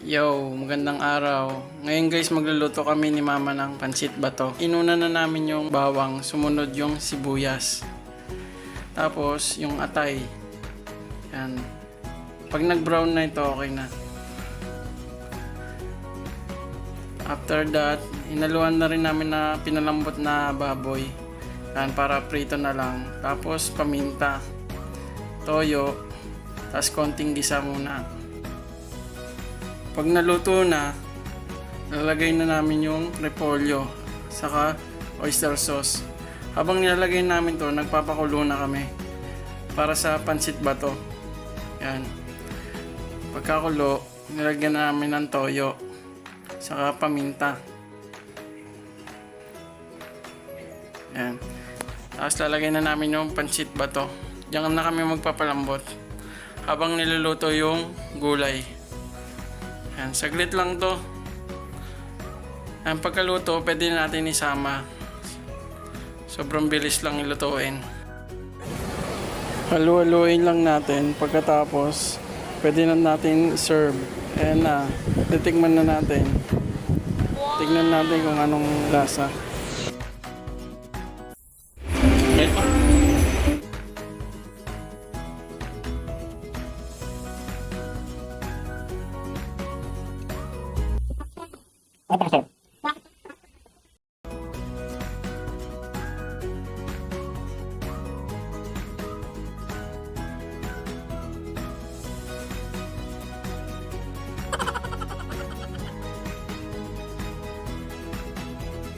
Yo, magandang araw. Ngayon guys, magluluto kami ni mama ng pansit bato. Inuna na namin yung bawang, sumunod yung sibuyas. Tapos, yung atay. Yan. Pag nag-brown na ito, okay na. After that, inaluan na rin namin na pinalambot na baboy. Yan, para prito na lang. Tapos, paminta. Toyo. Tapos, konting gisa muna. Pag naluto na, lalagay na namin yung repolyo, saka oyster sauce. Habang nilalagay namin to, nagpapakulo na kami para sa pansit bato. Yan. Pagkakulo, nilagyan na namin ng toyo, saka paminta. Yan. Tapos lalagay na namin yung pansit bato. Diyan na kami magpapalambot habang niluluto yung gulay. Yan, saglit lang to. Ang pagkaluto, pwede natin isama. Sobrang bilis lang ilutuin. Halu-haluin lang natin. Pagkatapos, pwede na natin serve. Ayan na. Titikman na natin. Tignan natin kung anong lasa. Até